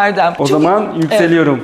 Erdem. O Çünkü zaman yükseliyorum.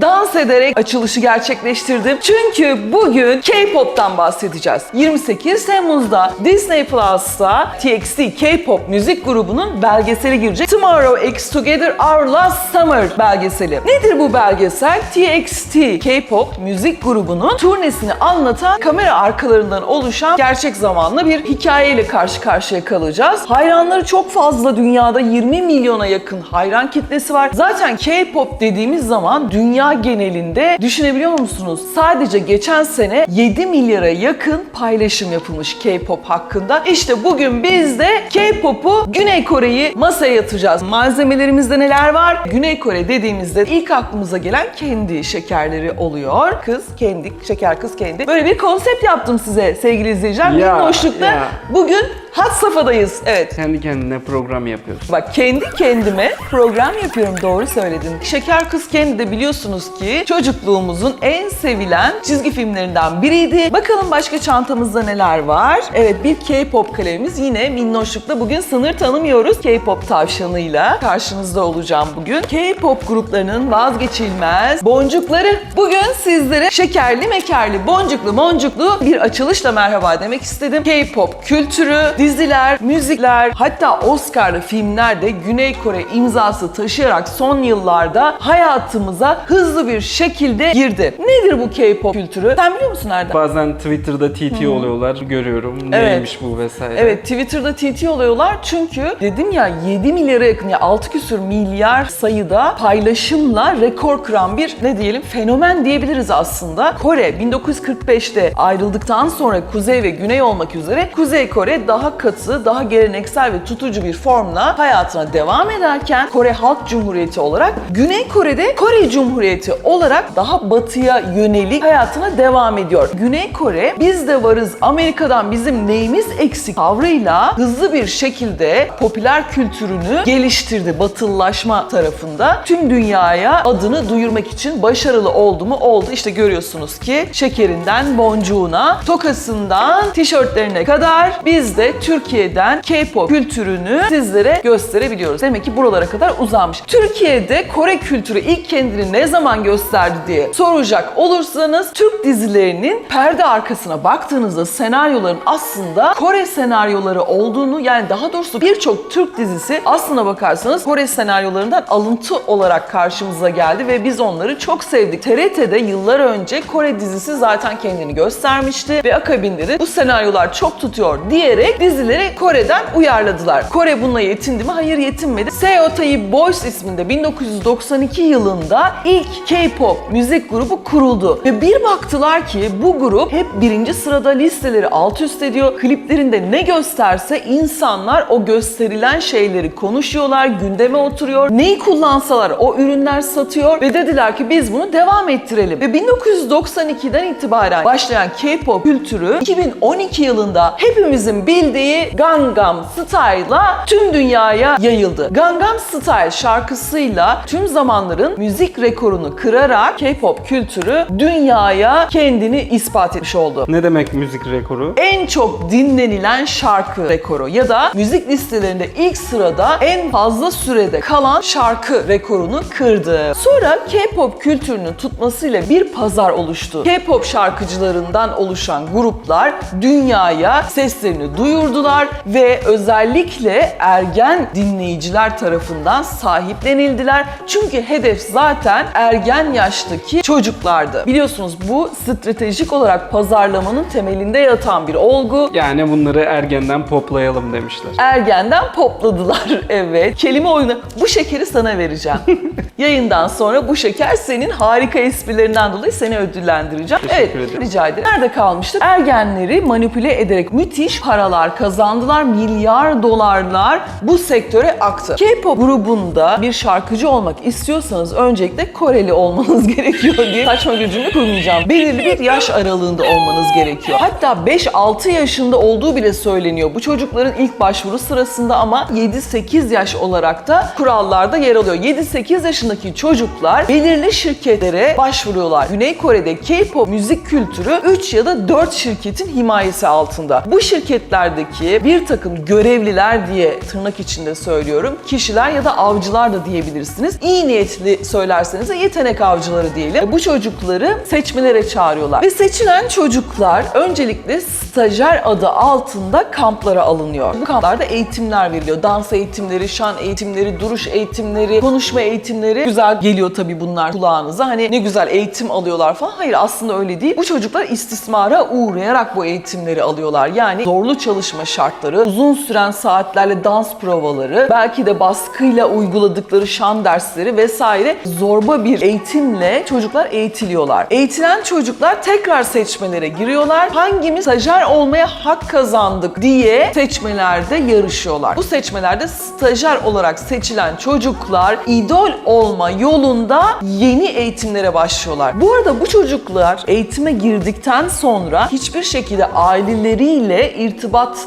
Dans ederek açılışı gerçekleştirdim. Çünkü bugün K-pop'tan bahsedeceğiz. 28 Temmuz'da Disney Plus'ta TXT K-pop müzik grubunun belgeseli girecek. Tomorrow X Together Our Last Summer belgeseli. Nedir bu belgesel? TXT K-pop müzik grubunun turnesini anlatan kamera arkalarından oluşan gerçek zamanlı bir hikayeyle karşı karşıya kalacağız. Hayranları çok fazla dünyada 20 milyona yakın hayran kitlesi var. Zaten K-pop dediğimiz zaman dünya genelinde düşünebiliyor musunuz? Sadece geçen sene 7 milyara yakın paylaşım yapılmış K-pop hakkında. İşte bugün biz de K-pop'u Güney Kore'yi masaya yatıracağız. Malzemelerimizde neler var? Güney Kore dediğimizde ilk aklımıza gelen kendi şekerleri oluyor. Kız kendi, şeker kız kendi. Böyle bir konsept yaptım size sevgili izleyiciler. Ya, Minnoşlukta ya. bugün had safhadayız. Evet. Kendi kendine program yapıyorsun. Bak kendi kendime program yapıyorum doğru söyledin. Şeker Kız Kendi de biliyorsunuz ki çocukluğumuzun en sevilen çizgi filmlerinden biriydi. Bakalım başka çantamızda neler var? Evet bir K-pop kalemimiz yine minnoşlukla bugün sınır tanımıyoruz. K-pop tavşanıyla karşınızda olacağım bugün. K-pop gruplarının vazgeçilmez boncukları. Bugün sizlere şekerli mekerli boncuklu boncuklu bir açılışla merhaba demek istedim. K-pop kültürü, diziler, müzikler hatta Oscar'lı filmler de Güney Kore imzası taşıyarak son yıllarda hayatımıza hızlı bir şekilde girdi. Nedir bu K-pop kültürü? Sen biliyor musun Erdem? Bazen Twitter'da TT oluyorlar görüyorum. Evet. Neymiş bu vesaire. Evet Twitter'da TT oluyorlar çünkü dedim ya 7 milyara yakın ya 6 küsür milyar sayıda paylaşımla rekor kıran bir ne diyelim fenomen diyebiliriz aslında. Kore 1945'te ayrıldıktan sonra Kuzey ve Güney olmak üzere Kuzey Kore daha katı, daha geleneksel ve tutucu bir formla hayatına devam ederken Kore Halk Cumhuriyeti olarak Güney Kore'de Kore Cumhuriyeti olarak daha batıya yönelik hayatına devam ediyor. Güney Kore biz de varız Amerika'dan bizim neyimiz eksik tavrıyla hızlı bir şekilde popüler kültürünü geliştirdi batılılaşma tarafında. Tüm dünyaya adını duyurmak için başarılı oldu mu? Oldu. İşte görüyorsunuz ki şekerinden boncuğuna, tokasından tişörtlerine kadar biz de Türkiye'den K-pop kültürünü sizlere gösterebiliyoruz. Demek ki buralara kadar uzanmış. Türkiye'de Kore kültürü ilk kendini ne zaman gösterdi diye soracak olursanız Türk dizilerinin perde arkasına baktığınızda senaryoların aslında Kore senaryoları olduğunu yani daha doğrusu birçok Türk dizisi aslına bakarsanız Kore senaryolarından alıntı olarak karşımıza geldi ve biz onları çok sevdik. TRT'de yıllar önce Kore dizisi zaten kendini göstermişti ve akabinde de bu senaryolar çok tutuyor diyerek dizileri Kore'den uyarladılar. Kore bununla yetindi mi? Hayır yetinmedi. Seo Tae Boys isminde 1992 yılında ilk K-pop müzik grubu kuruldu. Ve bir baktılar ki bu grup hep birinci sırada listeleri alt üst ediyor. Kliplerinde ne gösterse insanlar o gösterilen şeyleri konuşuyorlar, gündeme oturuyor. Neyi kullansalar o ürünler satıyor ve dediler ki biz bunu devam ettirelim. Ve 1992'den itibaren başlayan K-pop kültürü 2012 yılında hepimizin bildiği Gangnam Style'la tüm dünyaya yayıldı. Gangnam Style şarkısıyla tüm zamanların müzik rekorunu kırarak K-pop kültürü dünyaya kendini ispat etmiş oldu. Ne demek müzik rekoru? En çok dinlenilen şarkı rekoru ya da müzik listelerinde ilk sırada en fazla sürede kalan şarkı rekorunu kırdı. Sonra K-pop kültürünün tutmasıyla bir pazar oluştu. K-pop şarkıcılarından oluşan gruplar dünyaya seslerini duyurdular ve özellikle ergen dinleyiciler tarafından sahiplenildiler. Çünkü hedef zaten ergen yaştaki çocuklardı. Biliyorsunuz bu stratejik olarak pazarlamanın temelinde yatan bir olgu. Yani bunları ergenden poplayalım demişler. Ergenden popladılar. Evet. Kelime oyunu. Bu şekeri sana vereceğim. Yayından sonra bu şeker senin harika esprilerinden dolayı seni ödüllendireceğim. Teşekkür evet. ederim. Rica ederim. Nerede kalmıştık? Ergenleri manipüle ederek müthiş paralar kazandılar. Milyar dolarlar bu sektöre aktı. K-pop grubunda bir şarkıcı olmak istiyorsanız öncelikle Koreli olmanız gerekiyor diye saçma bir cümle kurmayacağım. Belirli bir yaş aralığında olmanız gerekiyor. Hatta 5-6 yaşında olduğu bile söyleniyor. Bu çocukların ilk başvuru sırasında ama 7-8 yaş olarak da kurallarda yer alıyor. 7-8 yaşındaki çocuklar belirli şirketlere başvuruyorlar. Güney Kore'de K-pop müzik kültürü 3 ya da 4 şirketin himayesi altında. Bu şirketlerdeki seçmelerdeki bir takım görevliler diye tırnak içinde söylüyorum. Kişiler ya da avcılar da diyebilirsiniz. İyi niyetli söylerseniz de yetenek avcıları diyelim. Bu çocukları seçmelere çağırıyorlar. Ve seçilen çocuklar öncelikle stajyer adı altında kamplara alınıyor. Bu kamplarda eğitimler veriliyor. Dans eğitimleri, şan eğitimleri, duruş eğitimleri, konuşma eğitimleri. Güzel geliyor tabii bunlar kulağınıza. Hani ne güzel eğitim alıyorlar falan. Hayır aslında öyle değil. Bu çocuklar istismara uğrayarak bu eğitimleri alıyorlar. Yani zorlu çalışma şartları, uzun süren saatlerle dans provaları, belki de baskıyla uyguladıkları şan dersleri vesaire zorba bir eğitimle çocuklar eğitiliyorlar. Eğitilen çocuklar tekrar seçmelere giriyorlar. Hangimiz stajyer olmaya hak kazandık diye seçmelerde yarışıyorlar. Bu seçmelerde stajyer olarak seçilen çocuklar idol olma yolunda yeni eğitimlere başlıyorlar. Bu arada bu çocuklar eğitime girdikten sonra hiçbir şekilde aileleriyle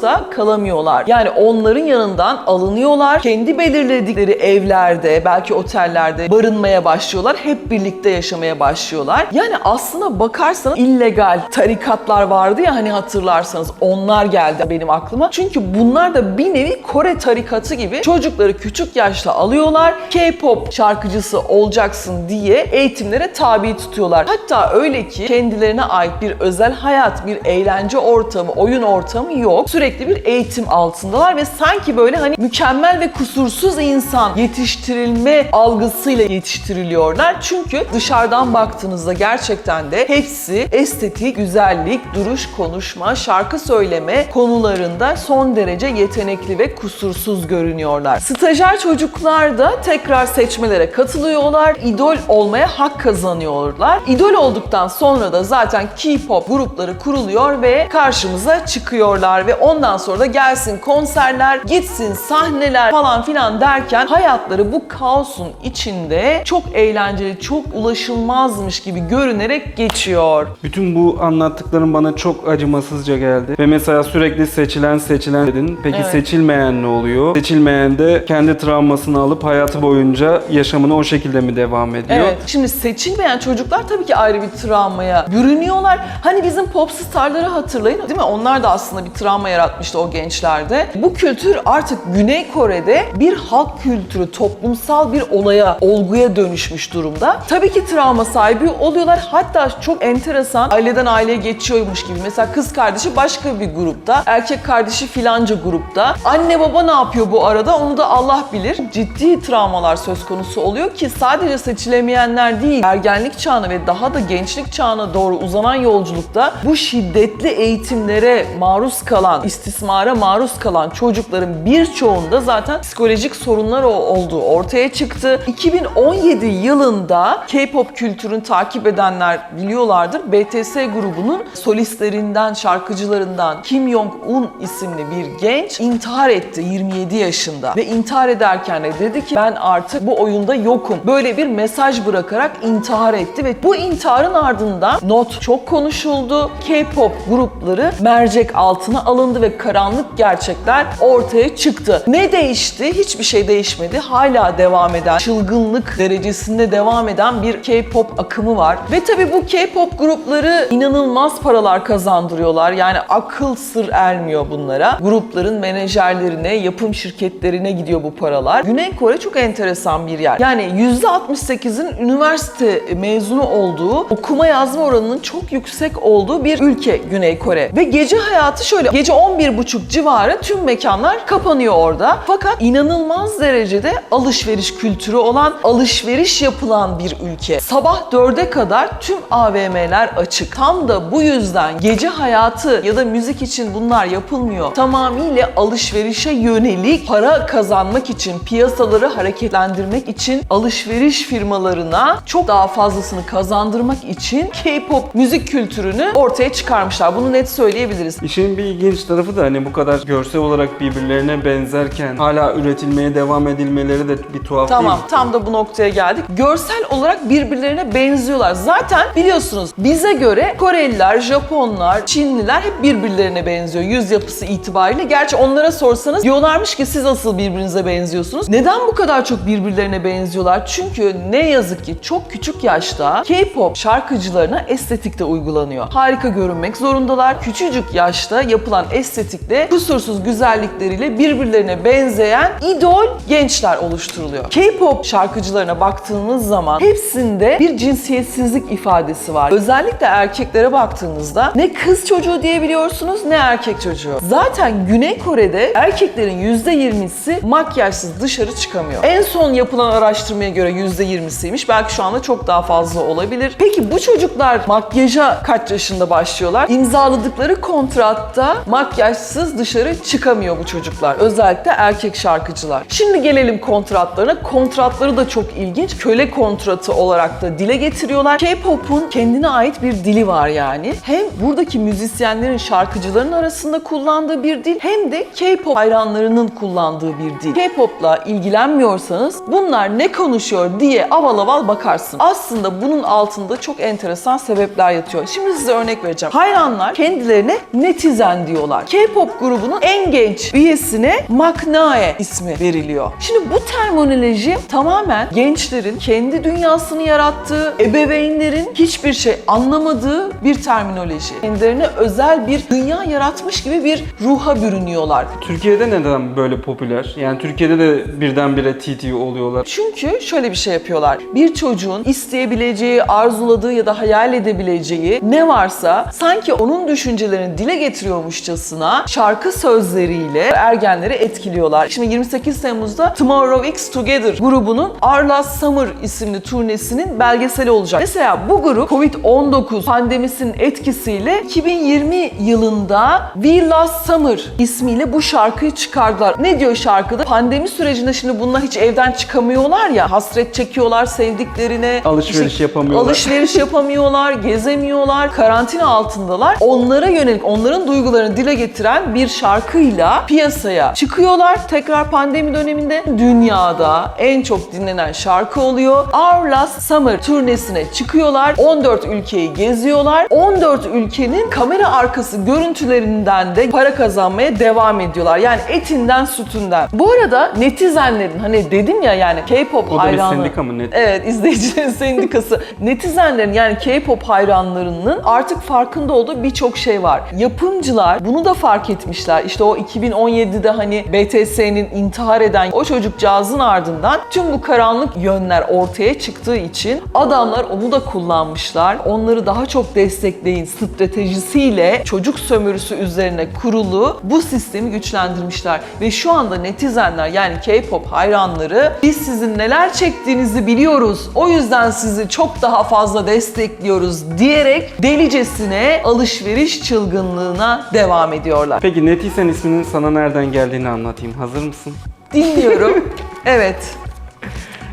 irtibatta kalamıyorlar. Yani onların yanından alınıyorlar. Kendi belirledikleri evlerde, belki otellerde barınmaya başlıyorlar. Hep birlikte yaşamaya başlıyorlar. Yani aslına bakarsanız illegal tarikatlar vardı ya hani hatırlarsanız onlar geldi benim aklıma. Çünkü bunlar da bir nevi Kore tarikatı gibi çocukları küçük yaşta alıyorlar. K-pop şarkıcısı olacaksın diye eğitimlere tabi tutuyorlar. Hatta öyle ki kendilerine ait bir özel hayat, bir eğlence ortamı, oyun ortamı yok. Sürekli bir eğitim altındalar ve sanki böyle hani mükemmel ve kusursuz insan yetiştirilme algısıyla yetiştiriliyorlar. Çünkü dışarıdan baktığınızda gerçekten de hepsi estetik, güzellik, duruş, konuşma, şarkı söyleme konularında son derece yetenekli ve kusursuz görünüyorlar. Stajyer çocuklar da tekrar seçmelere katılıyorlar. İdol olmaya hak kazanıyorlar. İdol olduktan sonra da zaten K-pop grupları kuruluyor ve karşımıza çıkıyorlar ve ondan sonra da gelsin konserler, gitsin sahneler falan filan derken hayatları bu kaosun içinde çok eğlenceli, çok ulaşılmazmış gibi görünerek geçiyor. Bütün bu anlattıkların bana çok acımasızca geldi. Ve mesela sürekli seçilen seçilen dedin. Peki Evet. seçilmeyen ne oluyor? Seçilmeyen de kendi travmasını alıp hayatı boyunca yaşamına o şekilde mi devam ediyor? Evet. Şimdi seçilmeyen çocuklar tabii ki ayrı bir travmaya bürünüyorlar. Hani bizim pop starları hatırlayın değil mi? Onlar da aslında bir travma yaratmıştı o gençlerde. Bu kültür artık Güney Kore'de bir halk kültürü, toplumsal bir olaya, olguya dönüşmüş durumda. Tabii ki travma sahibi oluyorlar. Hatta çok enteresan aileden aileye geçiyormuş gibi. Mesela kız kardeşi başka bir grupta, erkek kardeşi filanca grupta. Anne baba ne yapıyor bu arada onu da Allah bilir. Ciddi travmalar söz konusu oluyor ki sadece seçilemeyenler değil, ergenlik çağına ve daha da gençlik çağına doğru uzanan yolculukta bu şiddetli eğitimlere maruz kalan, istismara maruz kalan çocukların birçoğunda zaten psikolojik sorunlar olduğu ortaya çıktı. 2017 yılında K-pop kültürünü takip edenler biliyorlardır. BTS grubunun solistlerinden, şarkıcılarından Kim Jong-un isimli bir genç intihar etti 27 yaşında. Ve intihar ederken de dedi ki ben artık bu oyunda yokum. Böyle bir mesaj bırakarak intihar etti ve bu intiharın ardından not çok konuşuldu. K-pop grupları mercek altına alındı ve karanlık gerçekler ortaya çıktı. Ne değişti? Hiçbir şey değişmedi. Hala devam eden, çılgınlık derecesinde devam eden bir K-pop akımı var. Ve tabii bu K-pop grupları inanılmaz paralar kazandırıyorlar. Yani akıl sır ermiyor bunlara. Grupların menajerlerine, yapım şirketlerine gidiyor bu paralar. Güney Kore çok enteresan bir yer. Yani %68'in üniversite mezunu olduğu, okuma yazma oranının çok yüksek olduğu bir ülke Güney Kore. Ve gece hayatı şöyle, gece 11.30 civarı tüm mekanlar kapanıyor orada. Fakat inanılmaz derecede alışveriş kültürü olan, alışveriş yapılan bir ülke. Sabah 4'e kadar tüm AVM'ler açık. Tam da bu yüzden gece hayatı ya da müzik için bunlar yapılmıyor. Tamamıyla alışverişe yönelik para kazanmak için, piyasaları hareketlendirmek için alışveriş firmalarına çok daha fazlasını kazandırmak için K-pop müzik kültürünü ortaya çıkarmışlar. Bunu net söyleyebiliriz. İşin bir ilginç tarafı da hani bu kadar görsel olarak birbirlerine benzerken hala üretilmeye devam edilmeleri de bir tuhaf Tamam, değil. tam da bu noktaya geldik. Görsel olarak birbirlerine benziyorlar. Zaten biliyorsunuz bize göre Koreliler, Japonlar, Çinliler hep birbirlerine benziyor yüz yapısı itibariyle. Gerçi onlara sorsanız diyorlarmış ki siz asıl birbirinize benziyorsunuz. Neden bu kadar çok birbirlerine benziyorlar? Çünkü ne yazık ki çok küçük yaşta K-pop şarkıcılarına estetik de uygulanıyor. Harika görünmek zorundalar. Küçücük yaşta yapılan estetik estetikle, kusursuz güzellikleriyle birbirlerine benzeyen idol gençler oluşturuluyor. K-pop şarkıcılarına baktığınız zaman hepsinde bir cinsiyetsizlik ifadesi var. Özellikle erkeklere baktığınızda ne kız çocuğu diyebiliyorsunuz ne erkek çocuğu. Zaten Güney Kore'de erkeklerin %20'si makyajsız dışarı çıkamıyor. En son yapılan araştırmaya göre %20'siymiş. Belki şu anda çok daha fazla olabilir. Peki bu çocuklar makyaja kaç yaşında başlıyorlar? İmzaladıkları kontratta makyajsız dışarı çıkamıyor bu çocuklar. Özellikle erkek şarkıcılar. Şimdi gelelim kontratlarına. Kontratları da çok ilginç. Köle kontratı olarak da dile getiriyorlar. K-pop'un kendine ait bir dili var yani. Hem buradaki müzisyenlerin, şarkıcıların arasında kullandığı bir dil hem de K-pop hayranlarının kullandığı bir dil. K-pop'la ilgilenmiyorsanız bunlar ne konuşuyor diye aval aval bakarsın. Aslında bunun altında çok enteresan sebepler yatıyor. Şimdi size örnek vereceğim. Hayranlar kendilerine netizen diyorlar. K-pop grubunun en genç üyesine Maknae ismi veriliyor. Şimdi bu terminoloji tamamen gençlerin kendi dünyasını yarattığı, ebeveynlerin hiçbir şey anlamadığı bir terminoloji. Kendilerine özel bir dünya yaratmış gibi bir ruha bürünüyorlar. Türkiye'de neden böyle popüler? Yani Türkiye'de de birdenbire TT oluyorlar. Çünkü şöyle bir şey yapıyorlar. Bir çocuğun isteyebileceği, arzuladığı ya da hayal edebileceği ne varsa sanki onun düşüncelerini dile getiriyormuşçasına şarkı sözleriyle ergenleri etkiliyorlar. Şimdi 28 Temmuz'da Tomorrow X Together grubunun Our Last Summer isimli turnesinin belgeseli olacak. Mesela bu grup Covid-19 pandemisinin etkisiyle 2020 yılında We Last Summer ismiyle bu şarkıyı çıkardılar. Ne diyor şarkıda? Pandemi sürecinde şimdi bunlar hiç evden çıkamıyorlar ya, hasret çekiyorlar sevdiklerine. Alışveriş İşte yapamıyorlar. Alışveriş yapamıyorlar, gezemiyorlar, karantina altındalar. Onlara yönelik, onların duygularını dile getiren bir şarkıyla piyasaya çıkıyorlar. Tekrar pandemi döneminde dünyada en çok dinlenen şarkı oluyor. Our Last Summer turnesine çıkıyorlar. 14 ülkeyi geziyorlar. 14 ülkenin kamera arkası görüntülerinden de para kazanmaya devam ediyorlar. Yani etinden sütünden. Bu arada netizenlerin hani dedim ya yani K-pop O da bir hayranı. sendika mı? Net- Evet izleyicilerin sendikası. Netizenlerin yani K-pop hayranlarının artık farkında olduğu birçok şey var. Yapımcılar bunu da fark etmişler. İşte o 2017'de hani BTS'nin intihar eden o çocukcağızın ardından tüm bu karanlık yönler ortaya çıktığı için adamlar onu da kullanmışlar. Onları daha çok destekleyin stratejisiyle çocuk sömürüsü üzerine kurulu bu sistemi güçlendirmişler. Ve şu anda netizenler yani K-pop hayranları biz sizin neler çektiğinizi biliyoruz. O yüzden sizi çok daha fazla destekliyoruz diyerek delicesine alışveriş çılgınlığına devam ediyorlar. Peki Netisen isminin sana nereden geldiğini anlatayım. Hazır mısın? Dinliyorum. evet.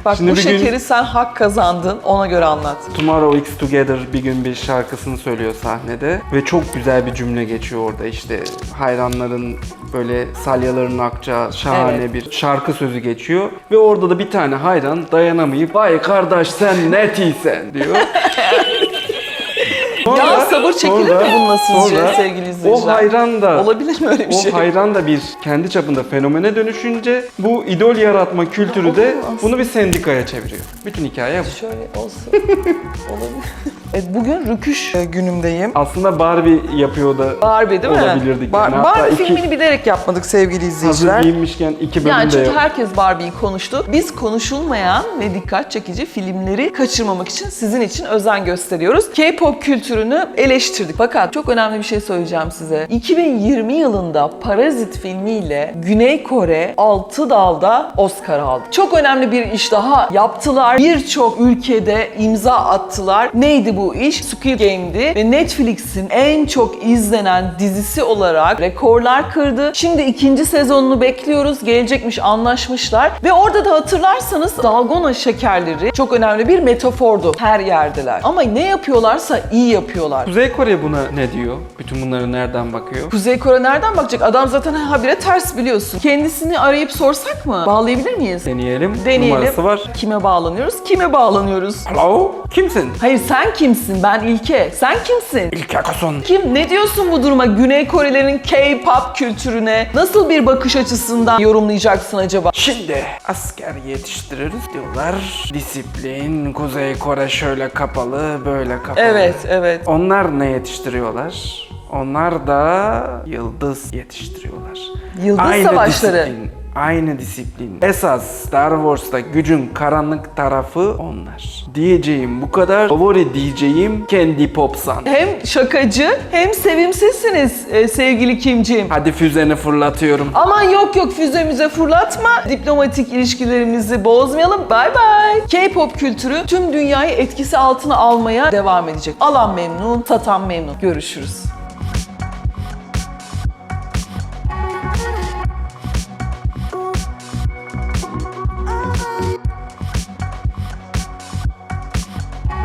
Bak Şimdi bu bir gün- şekeri sen hak kazandın ona göre anlat. Tomorrow X Together bir gün bir şarkısını söylüyor sahnede ve çok güzel bir cümle geçiyor orada işte hayranların böyle salyalarının akacağı şahane Evet. bir şarkı sözü geçiyor ve orada da bir tane hayran dayanamayıp vay kardeş sen netiysen diyor. Sabır çekilir mi bununla sizce sevgili izleyiciler? O hayran da Olabilir mi öyle bir o şey? hayran da bir kendi çapında fenomene dönüşünce bu idol yaratma kültürü de bunu bir sendikaya çeviriyor. Bütün hikaye bu. Şöyle olsun. Olabilir. Evet, bugün rüküş e, günümdeyim. Aslında Barbie yapıyor da Barbie değil mi? Olabilirdik Bar- yani. Barbie iki- filmini bilerek yapmadık sevgili hazır izleyiciler. giyinmişken iki bölüm Yani çünkü yok. herkes Barbie'yi konuştu. Biz konuşulmayan ve dikkat çekici filmleri kaçırmamak için sizin için özen gösteriyoruz. K-pop kültürünü eleştirdik. Fakat çok önemli bir şey söyleyeceğim size. 2020 yılında Parazit filmiyle Güney Kore 6 dalda Oscar aldı. Çok önemli bir iş daha yaptılar. Birçok ülkede imza attılar. Neydi bu iş? Squid Game'di ve Netflix'in en çok izlenen dizisi olarak rekorlar kırdı. Şimdi ikinci sezonunu bekliyoruz. Gelecekmiş anlaşmışlar. Ve orada da hatırlarsanız dalgona şekerleri çok önemli bir metafordu. Her yerdeler. Ama ne yapıyorlarsa iyi yapıyorlar. Kuzey Kore buna ne diyor? Bütün bunları nereden bakıyor? Kuzey Kore nereden bakacak? Adam zaten habire ters biliyorsun. Kendisini arayıp sorsak mı? Bağlayabilir miyiz? Deneyelim. Deneyelim. Numarası var. Kime bağlanıyoruz? Kime bağlanıyoruz? Hello? Kimsin? Hayır sen kimsin? Ben İlke. Sen kimsin? İlker Kason. Kim? Ne diyorsun bu duruma? Güney Korelerin K-pop kültürüne nasıl bir bakış açısından yorumlayacaksın acaba? Şimdi asker yetiştiririz diyorlar. Disiplin, Kuzey Kore şöyle kapalı, böyle kapalı. Evet, evet. Onlar ne yetiştiriyorlar? Onlar da yıldız yetiştiriyorlar. Yıldız savaşları. Disiplin, aynı disiplin. Esas Star Wars'ta gücün karanlık tarafı onlar. Diyeceğim bu kadar. Favori diyeceğim Candy Popsan. Hem şakacı hem sevimsizsiniz e, sevgili Kimciğim. Hadi füzeni fırlatıyorum. Aman yok yok füzemize fırlatma. Diplomatik ilişkilerimizi bozmayalım. Bay bay. K-pop kültürü tüm dünyayı etkisi altına almaya devam edecek. Alan memnun, satan memnun. Görüşürüz.